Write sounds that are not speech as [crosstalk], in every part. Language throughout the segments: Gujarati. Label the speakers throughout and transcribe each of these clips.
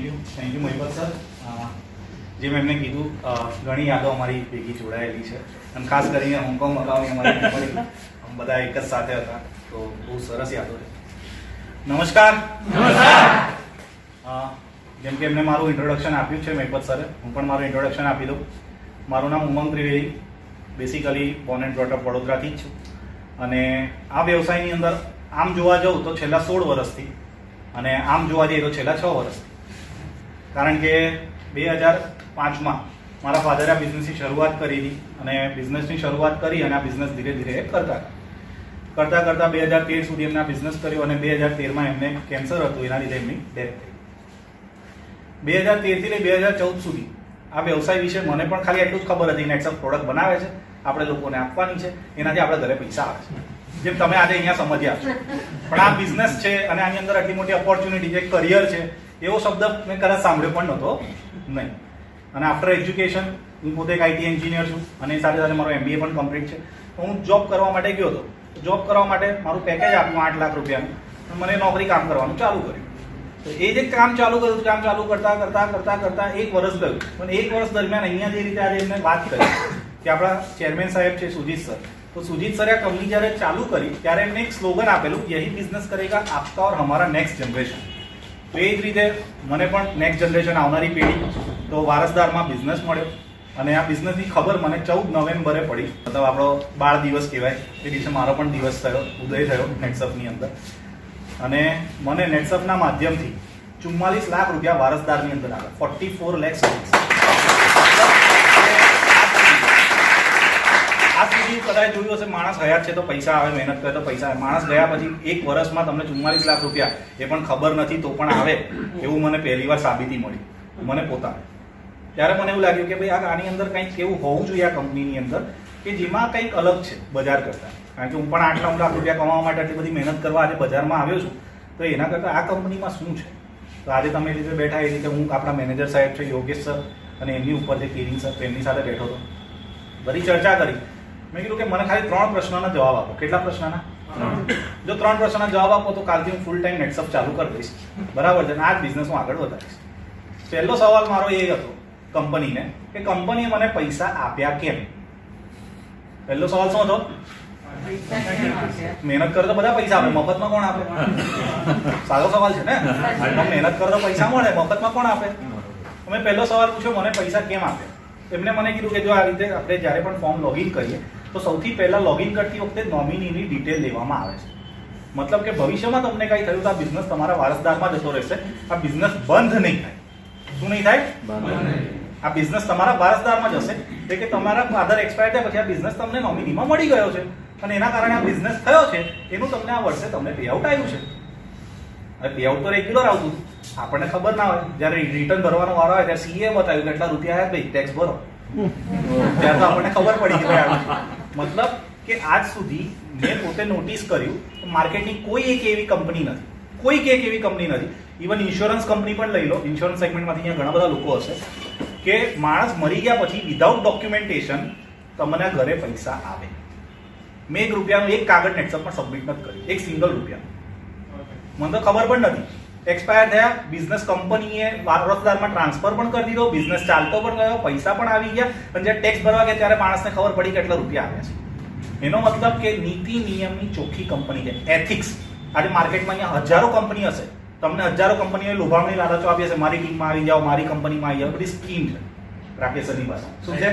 Speaker 1: Thank you thank you Mahipat sir જેમ એમને કીધું ઘણી યાદો અમારી ભેગી જોડાયેલી છે. અને ખાસ કરીને હોંગકોંગ મકાઉની અમારી બધા એક જ સાથે હતા. તો બહુ સરસ યાદો છે. નમસ્કાર. જેમ કે એમને મારું ઇન્ટ્રોડક્શન આપ્યું છે મહિપત સરે હું પણ મારું ઇન્ટ્રોડક્શન આપી દઉં. મારું નામ Umang Trivedi. Basically born and brought વડોદરાથી જ છું. અને આ વ્યવસાયની અંદર આમ જોવા જાઉં તો છેલ્લા સોળ વર્ષથી. અને આમ જોવા જઈએ તો છેલ્લા છ વર્ષથી. કારણ કે બે હજાર પાંચમાં મારા ફાધરે આ બિઝનેસની શરૂઆત કરી હતી અને બિઝનેસની શરૂઆત કરી અને આ બિઝનેસ ધીરે ધીરે કરતા. કરતા કરતા બે હજાર તેર સુધી એમને બિઝનેસ કર્યો અને બે હજાર તેરમાં એમને કેન્સર હતું, એના લીધે એમની ડેથ થઈ બે હજાર તેરથી લઈ બે હજાર ચૌદ સુધી આ વ્યવસાય વિશે મને પણ ખાલી એટલું જ ખબર હતી નેટસઅપ પ્રોડક્ટ બનાવે છે, આપણે લોકોને આપવાની છે, એનાથી આપણે ઘરે પૈસા આવે છે જેમ તમે આજે અહીંયા સમજ્યા છો પણ આ બિઝનેસ છે અને આની અંદર આટલી મોટી ઓપોર્ચ્યુનિટી છે કરિયર છે એવો શબ્દ મેં કદાચ સાંભળ્યો પણ નહોતો. નહીં. અને આફ્ટર એજ્યુકેશન હું પોતે એક આઈટી એન્જિનિયર છું અને સાથે સાથે મારો એમબીએ પણ કમ્પ્લીટ છે. હું જોબ કરવા માટે ગયો હતો. જોબ કરવા માટે મારું પેકેજ આપ્યું આઠ લાખ રૂપિયાનું. મને નોકરી કામ કરવાનું ચાલુ કર્યું. તો એ જે કામ ચાલુ કર્યું કામ ચાલુ કરતા કરતા કરતા કરતા એક વર્ષ ગયું. પણ એક વર્ષ દરમિયાન અહીંયા જે રીતે આજે એમને વાત કરી, કે આપણા ચેરમેન સાહેબ છે સુજીત સર. તો સુજીત સરે આ કંપની જ્યારે ચાલુ કરી, ત્યારે એમને એક સ્લોગન આપેલું, યહી બિઝનેસ કરેગા આપકા ઓર હમારા નેક્સ્ટ જનરેશન તો એ જ રીતે મને પણ નેક્સ્ટ જનરેશન આવનારી પેઢી તો વારસદારમાં બિઝનેસ મળ્યો. અને આ બિઝનેસની ખબર મને ચૌદ નવેમ્બરે પડી. મતલબ આપણો બાળ દિવસ કહેવાય. એ દિવસે મારો પણ દિવસ થયો, ઉદય થયો નેટસઅપની અંદર. અને મને નેટસઅપના માધ્યમથી ચુમ્માલીસ લાખ રૂપિયા વારસદારની અંદર આવ્યા. ફોર્ટી ફોર લેક્સ કદાચ જોયું હશે, માણસ હયાત છે તો પૈસા આવે, મહેનત કરે તો પૈસા આવે. માણસ ગયા પછી એક વર્ષમાં તમને ચુમ્માલીસ લાખ રૂપિયા, એ પણ ખબર નથી તો પણ આવે. એવું મને પહેલી વાર સાબિતી મળી. મને પોતાને ત્યારે મને એવું લાગ્યું કે ભાઈ, આ આની અંદર કંઈક એવું હોવું જોઈએ આ કંપનીની અંદર કે જેમાં કંઈક અલગ છે બજાર કરતાં. કારણ કે હું પણ આટલા લાખ રૂપિયા કમાવા માટે આટલી બધી મહેનત કરવા આજે બજારમાં આવ્યો છું. તો એના કરતાં આ કંપનીમાં શું છે? તો આજે તમે રીતે બેઠા, એ રીતે હું આપણા મેનેજર સાહેબ છે, યોગેશ સર, અને એમની ઉપર જે કિરીન સર એમની સાથે બેઠો હતો. બધી ચર્ચા કરી. મેં કીધું કે મને ખાલી ત્રણ પ્રશ્નોના જવાબ આપો. કેટલા પ્રશ્નના? જો ત્રણ પ્રશ્નના જવાબ આપો તો કાલથી હું ફૂલ ટાઈમ નેટસઅપ ચાલુ કરી દઈશ. બરાબર છે? અને આ બિઝનેસ હું આગળ વધારીશ. પહેલો સવાલ મારો એ હતો કંપનીને કે કંપનીએ મને પૈસા આપ્યા કેમ? પહેલો સવાલ શું હતો? મહેનત કરો તો બધા પૈસા આપે. મફતમાં કોણ આપે? સારો સવાલ છે ને? મહેનત કરો તો પૈસા મળે. મફતમાં કોણ આપે? અમે પહેલો સવાલ પૂછ્યો મને પૈસા કેમ આપે એમને મને કીધું કે જો આ રીતે આપણે જ્યારે પણ ફોર્મ લોગિન કરીએ તો સૌથી પહેલા લોગિન કરતી વખતે નોમિનીની ડિટેલ લેવામાં આવે છે. મતલબ કે ભવિષ્યમાં તમને કંઈ થયું તો આ બિઝનેસ તમારા વારસદારમાં જતો રહેશે. આ બિઝનેસ બંધ નહીં થાય. શું નહીં થાય? આ બિઝનેસ તમારા વારસદારમાં જશે. એટલે કે તમારા ફાધર એક્સપાયર થયા પછી આ બિઝનેસ તમને નોમિનીમાં મળી ગયો છે. અને એના કારણે આ બિઝનેસ થયો છે. એનું તમને આ વર્ષે તમને પેઆઉટ આવ્યું છે. હવે પેઆઉટ તો રેગ્યુલર આવતું. આપણને ખબર ના હોય. જ્યારે રિટર્ન ભરવાનો વારો આવે ત્યારે સીએ બતાવ્યું કેટલા રૂપિયા આવ્યા ભાઈ ટેક્સ ભરો. ત્યારે તો આપણને ખબર પડી કે ભાઈ આવ્યું છે. મતલબ કે આજ સુધી મેં પોતે નોટિસ કર્યું માર્કેટની કોઈ એક એવી કંપની નથી. કોઈ એક એવી કંપની નથી. ઇવન ઇન્સ્યોરન્સ કંપની પણ લઈ લો. ઇન્સ્યોરન્સ સેગમેન્ટમાંથી અહીંયા ઘણા બધા લોકો હશે કે માણસ મરી ગયા પછી વિધાઉટ ડોક્યુમેન્ટેશન તમને ઘરે પૈસા આવે. મેં એક રૂપિયાનું એક કાગળ નેટસપ પણ સબમિટ નથી કર્યું. એક સિંગલ રૂપિયા મને તો ખબર પણ નથી. એક્સપાયર થયા બિઝનેસ કંપનીએ વારસદારમાં ટ્રાન્સફર પણ કરી દીધો બિઝનેસ ચાલતો પણ ગયો પૈસા પણ આવી ગયા અને જ્યારે ટેક્સ ભરવા ગયા ત્યારે માણસને ખબર પડી કે કેટલા રૂપિયા આવ્યા છે. એનો મતલબ કે નીતિ નિયમની ચોખ્ખી કંપની છે. એથિક્સ આજે માર્કેટમાં અહીંયા હજારો કંપની હશે. તમને હજારો કંપનીઓએ લોભામણી લાલચો આપી હશે. મારી ટીમમાં આવી જાઓ મારી કંપનીમાં આવી જાઓ. બધી સ્કીમ છે. રાકેશ સરની ભાષા શું છે?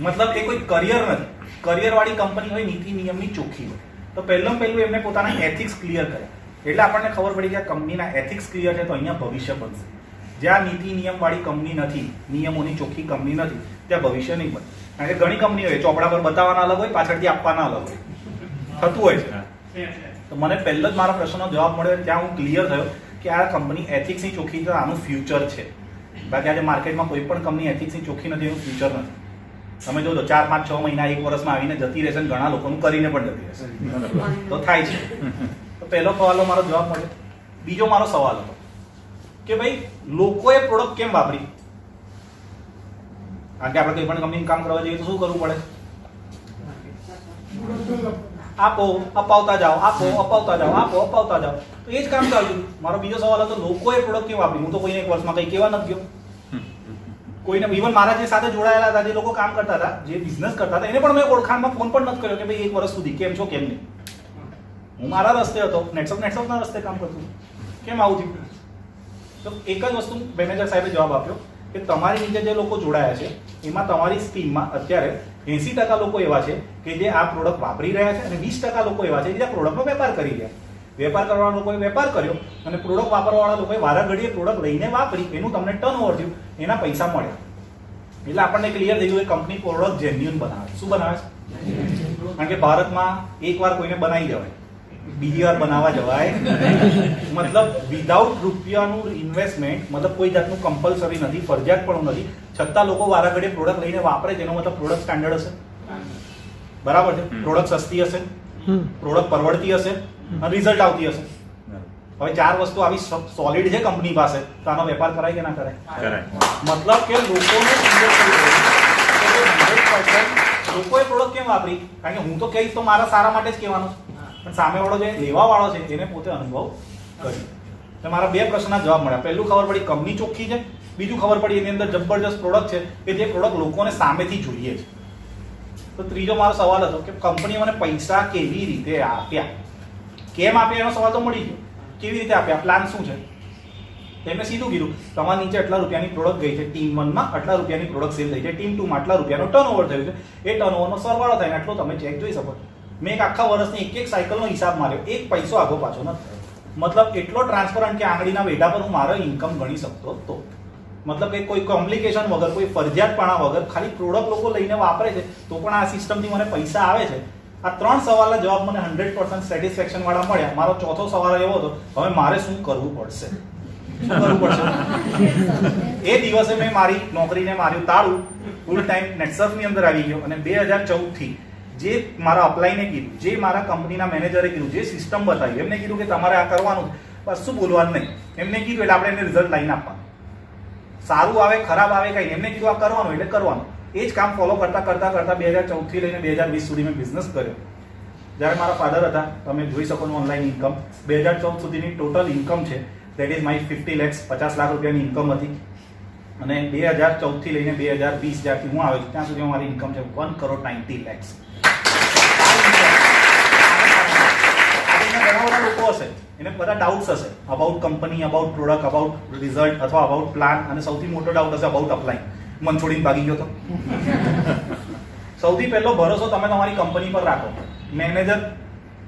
Speaker 1: મતલબ એ કોઈ કરિયર નથી. કરિયર વાળી કંપની હોય નીતિ નિયમની ચોખ્ખી હોય. તો પહેલું પહેલું એમને પોતાના એથિક્સ ક્લિયર કર્યા. એટલે આપણને ખબર પડી કે આ કંપનીના એથિક્સ ક્લિયર છે તો અહીંયા ભવિષ્ય બનશે. જ્યાં નીતિ નિયમવાળી કંપની નથી નિયમોની ચોખ્ખી કંપની નથી ત્યાં ભવિષ્ય નહીં બને. કારણ કે ઘણી કંપનીઓ હોય ચોપડા પર બતાવવાના અલગ હોય પાછળથી આપવાના અલગ હોય. થતું હોય છે. તો મને પહેલો જ મારા પ્રશ્નનો જવાબ મળ્યો ત્યાં હું ક્લિયર થયો કે આ કંપની એથિક્સની ચોખ્ખી છે આનું ફ્યુચર છે. બાકી આજે માર્કેટમાં કોઈ પણ કંપની એથિક્સની ચોખ્ખી નથી એનું ફ્યુચર નથી. તમે જો ચાર પાંચ છ મહિના એક વર્ષમાં આવીને જતી રહેશે અને ઘણા લોકોનું કરીને પણ જતી રહેશે. તો થાય છે. તો પહેલો સવાલનો મારો જવાબ મળ્યો. બીજો મારો સવાલ હતો કે ભાઈ, લોકોએ પ્રોડક્ટ કેમ વાપરી? કારણ કે આપણે કોઈ પણ કંપનીનું કામ કરવા જઈએ તો શું કરવું પડે? આપો, અપાવતા જાઓ, આપો, અપાવતા જાઓ, આપો, અપાવતા જાઓ. તો એ જ કામ ચાલ્યું મારો બીજો સવાલ હતો, લોકોએ પ્રોડક્ટ કેમ વાપરી? હું તો કોઈને એક વર્ષમાં કંઈ કહેવા નથી ગયો. કોઈને ઇવન મારા જે સાથે જોડાયેલા હતા, જે લોકો કામ કરતા હતા, જે બિઝનેસ કરતા હતા, એને પણ મેં ઓળખાણમાં ફોન પણ નથી કર્યો કે ભાઈ, એક વર્ષ સુધી કેમ છો, કેમ નહીં? હું મારા રસ્તે હતો. નેટવર્ક નેટવર્કના રસ્તે કામ કરતો. કેમ આવું થયું? તો એક જ વસ્તુ મેનેજર સાહેબે જવાબ આપ્યો કે તમારી નીચે જે લોકો જોડાયા છે એમાં તમારી સ્કીમમાં અત્યારે એસી ટકા લોકો એવા છે કે જે આ પ્રોડક્ટ વાપરી રહ્યા છે અને વીસ ટકા લોકો એવા છે જે આ પ્રોડક્ટનો વેપાર કરી રહ્યા વેપાર કરવાના લોકોએ વેપાર કર્યો અને પ્રોડક્ટ વાપરવાવાળા લોકોએ વારા ઘડીએ પ્રોડક્ટ લઈને વાપરી એનું તમને ટર્ન ઓવર થયું એના પૈસા મળ્યા. એટલે આપણને ક્લિયર થઈ ગયું કે કંપની પ્રોડક્ટ જેન્યુન બનાવે શું બનાવે છે? કારણ કે ભારતમાં એકવાર કોઈને બનાવી જવાય બીજી વાર બનાવવા જવાય. મતલબ વિધાઉટ રૂપિયાનું ઇન્વેસ્ટમેન્ટ મતલબ કોઈ જાતનું કમ્પલસરી નથી ફરજિયાત પણ નથી. છતાં લોકો વારાઘડે પ્રોડક્ટ લઈને વાપરે તેનો મતલબ પ્રોડક્ટ સ્ટાન્ડર્ડ હશે. બરાબર છે? પ્રોડક્ટ સસ્તી હશે. પ્રોડક્ટ પરવડતી હશે. અને રિઝલ્ટ આવતી હશે. હવે ચાર વસ્તુ આવી સોલિડ છે કંપની પાસે. તો આનો વેપાર કરાય કે ના કરાય?
Speaker 2: કરાય.
Speaker 1: મતલબ કે લોકોને invest કરવું પડે. કે 100% લોકોએ પ્રોડક્ટ કેમ વાપરી? કારણ કે હું તો કહીશ તો મારા સારા માટે જ કહેવાનું. છે. પણ સામેવાળો જે લેવા વાળો છે એને પોતે અનુભવ કર્યો. તો મારા બે પ્રશ્નના જવાબ મળ્યા. પહેલું ખબર પડી કંપની ચોખ્ખી છે. બીજું ખબર પડી એની અંદર જબરજસ્ત પ્રોડક્ટ છે, કે જે પ્રોડક્ટ લોકોને સામેથી જોઈએ છે. તો ત્રીજો મારો સવાલ હતો કે કંપની મને પૈસા કેવી રીતે આપ્યા? કેમ આપ્યા? એનો સવાલ તો મળી ગયો. કેવી રીતે આપ્યા? પ્લાન શું છે? તેમણે સીધું કીધું, તમારા નીચે આટલા રૂપિયાની પ્રોડક્ટ ગઈ છે ટીમ વનમાં આટલા રૂપિયાની પ્રોડક્ટ સેલ થઈ છે ટીમ ટુમાં આટલા રૂપિયાનો ટર્ન ઓવર થયું છે. એ ટર્ન ઓવરનો સરવાળો થાય આટલો તમે ચેક જોઈ શકો છો. મેં એક આખા વર્ષની એક એક સાયકલનો હિસાબ માર્યો. એક પૈસો આગો પાછો નથી મતલબ એટલો ટ્રાન્સપરન્ટ કે આંગળીના વેઢા પર હું મારો ઇન્કમ ગણી શકતો હતો મતલબ કે કોઈ કોમ્પ્લિકેશન વગર, કોઈ ફરજિયાતપણા વગર, ખાલી પ્રોડક્ટ લોકો લઈને વાપરે છે, તો પણ આ સિસ્ટમથી મને પૈસા આવે છે. આ ત્રણ સવાલના જવાબ મને હંડ્રેડ પર્સન્ટ સેટિસ્ફેક્શન વાળા મળ્યા. મારો ચોથો સવાલ એવો હતો, હવે મારે શું કરવું પડશે? એ દિવસે મેં મારી નોકરીને માર્યું, તાળું ફૂલ ટાઈમ નેટસર્ફની અંદર આવી ગયો અને બે હજાર ચૌદથી જે મારા અપ્લાયને કીધું, જે મારા કંપનીના મેનેજરે કીધું, જે સિસ્ટમ બતાવી એમને કીધું કે તમારે આ કરવાનું બસ શું બોલવાનું નહીં. એમને કીધું એટલે આપણે એને રિઝલ્ટ લાઈન આપવાનું. સારું આવે, ખરાબ આવે કઈ એમને કીધું આ કરવાનું એટલે કરવાનું. એ જ કામ ફોલો કરતા કરતા કરતા બે હજાર ચૌદથી લઈને બે હજાર વીસ સુધી મેં બિઝનેસ કર્યો. જ્યારે મારા ફાધર હતા, તમે જોઈ શકો ઓનલાઈન ઇન્કમ બે હજાર ચૌદ સુધીની ટોટલ ઇન્કમ છે. That is my fifty lakhs પચાસ લાખ રૂપિયાની ઇન્કમ હતી. અને બે હજાર ચૌદથી લઈને બે હજાર વીસ જ્યારથી હું આવ્યો છું, ત્યાં સુધી મારી ઇન્કમ છે વન કરોડ નાઇન્ટી લેક્સ ઘણા બધા લોકો હશે. એને બધા ડાઉટ્સ હશે. About company about product about result અથવા અબાઉટ પ્લાન અને સૌથી મોટો ડાઉટ હશે અબાઉટ અપ્લાઇંગ મન છોડીને ભાગી ગયો તો. [laughs] સૌથી પહેલો ભરોસો તમે તમારી કંપની પર રાખો. મેનેજર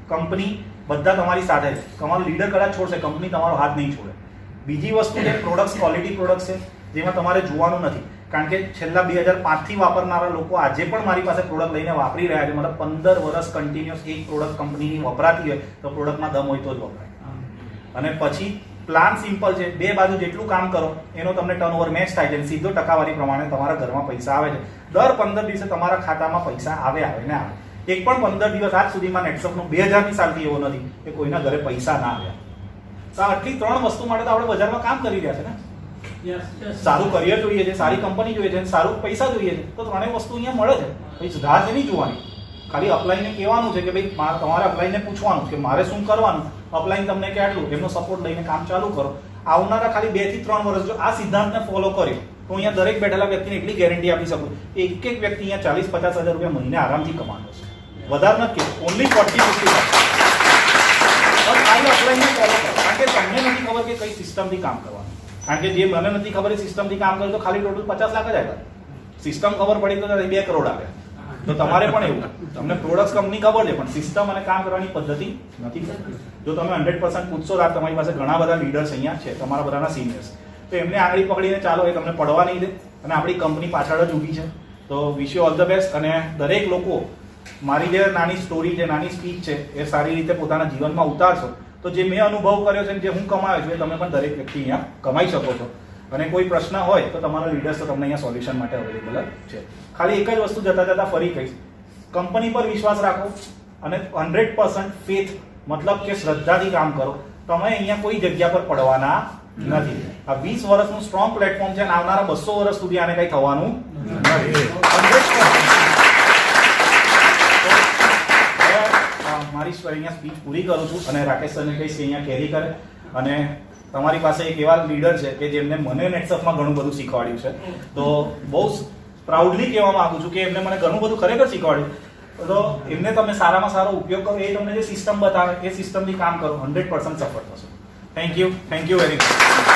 Speaker 1: કંપની બધા તમારી સાથે છે. તમારો લીડર કદાચ છોડશે કંપની તમારો હાથ નહીં છોડે. બીજી વસ્તુ છે પ્રોડક્ટ્સ ક્વોલિટી પ્રોડક્ટ છે જેમાં તમારે જોવાનું નથી. કારણ કે છેલ્લા બે હજાર પાંચથી વાપરનારા લોકો આજે પણ મારી પાસે પ્રોડક્ટ લઈને વાપરી રહ્યા છે. મતલબ પંદર વર્ષ કન્ટિન્યુઅસ એક પ્રોડક્ટ કંપનીની વપરાતી હોય તો પ્રોડક્ટમાં દમ હોય તો જ વપરાય. અને પછી પ્લાન સિમ્પલ છે. બે બાજુ જેટલું કામ કરો, એનો તમને ટર્નઓવર મેચ થાય છે સીધો ટકાવારી પ્રમાણે તમારા ઘરમાં પૈસા આવે છે. દર પંદર દિવસે તમારા ખાતામાં પૈસા આવે આવે ને આવે. એક પણ પંદર દિવસ આજ સુધીમાં નેટસપનો બે હજારની સાલથી એવો નથી કે કોઈના ઘરે પૈસા ના આવ્યા. તો આટલી ત્રણ વસ્તુ માટે તો આપણે બજારમાં કામ કરી રહ્યા છે ને? સારું કરિયર જોઈએ છે, સારી કંપની જોઈએ છે સારું પૈસા જોઈએ છે. તો ત્રણેય વસ્તુ અહીંયા મળે છે. પછી સુધાર છે નહીં જોવાની. ખાલી અપ્લાયને કહેવાનું છે કે ભાઈ તમારે અપ્લાયને પૂછવાનું કે મારે શું કરવાનું? અપ્લાઈન તમને કે આટલું, એમનો સપોર્ટ લઈને કામ ચાલુ કરો. આવનારા ખાલી બેથી ત્રણ વર્ષ જો આ સિદ્ધાંતને ફોલો કર્યો, તો અહીંયા દરેક બેઠેલા વ્યક્તિને એટલી ગેરંટી આપી શકું એક એક વ્યક્તિ અહીંયા ચાલીસ પચાસ હજાર રૂપિયા મહિને આરામથી કમાતો છે. વધારે નથી ઓનલી ફોર્ટી ફિફ્ટી અપ્લાયને કરો. કારણ કે તમને નથી ખબર કે કઈ સિસ્ટમથી કામ કરવાનું. કારણ કે જે મને નથી ખબર એ સિસ્ટમથી કામ કરે તો ખાલી ટોટલ પચાસ લાખ જ આવ્યા સિસ્ટમ ખબર પડી તો બે કરોડ આવ્યા તો તમારે પણ એવું. તમને પ્રોડક્ટ કંપની ખબર છે, પણ સિસ્ટમ અને કામ કરવાની પદ્ધતિ નથી. જો તમે હંડ્રેડ પર્સન્ટ પૂછશો રાત તમારી પાસે ઘણા બધા લીડર્સ અહીંયા છે, તમારા બધાના સિનિયર્સ તો એમને આંગળી પકડીને ચાલો, એ તમને પડવા નહીં દે. અને આપણી કંપની પાછળ જ ઊભી છે. તો wish you all the best અને દરેક લોકો, મારી જે નાની સ્ટોરી છે, નાની સ્પીચ છે, એ સારી રીતે પોતાના જીવનમાં ઉતારશો. તો જે મેં અનુભવ કર્યો છે જે હું કમાયો છું એ તમે પણ દરેક વ્યક્તિ અહીંયા કમાઈ શકો છો. અને કોઈ પ્રશ્ન હોય તો તમારા લીડર્સ તો તમને અહીંયા સોલ્યુશન માટે અવેલેબલ છે. ખાલી એક જ વસ્તુ જતા જતા ફરી કહીશ. કંપની પર વિશ્વાસ રાખો અને હંડ્રેડ પર્સન્ટ ફેથ મતલબ કે શ્રદ્ધાથી કામ કરો. તમે અહીંયા કોઈ જગ્યા પર પડવાના નથી. આ વીસ વર્ષનું સ્ટ્રોંગ પ્લેટફોર્મ છે અને આવનારા બસો વર્ષ સુધી આને કઈ થવાનું નથી. મારી અહીંયા સ્પીચ પૂરી કરું છું અને રાકેશ સરને કહીશ કે અહીંયા કેરી કરે. અને તમારી પાસે એક એવા લીડર છે કે જેમને મને નેટસઅપમાં ઘણું બધું શીખવાડ્યું છે. તો બહુ પ્રાઉડલી કહેવા માંગુ છું કે એમને મને ઘણું બધું ખરેખર શીખવાડ્યું. તો એમને તમે સારામાં સારો ઉપયોગ કરો. એ તમને જે સિસ્ટમ બતાવે, એ સિસ્ટમથી કામ કરો. હંડ્રેડ પર્સન્ટ સફળ થશો. Thank you thank you very much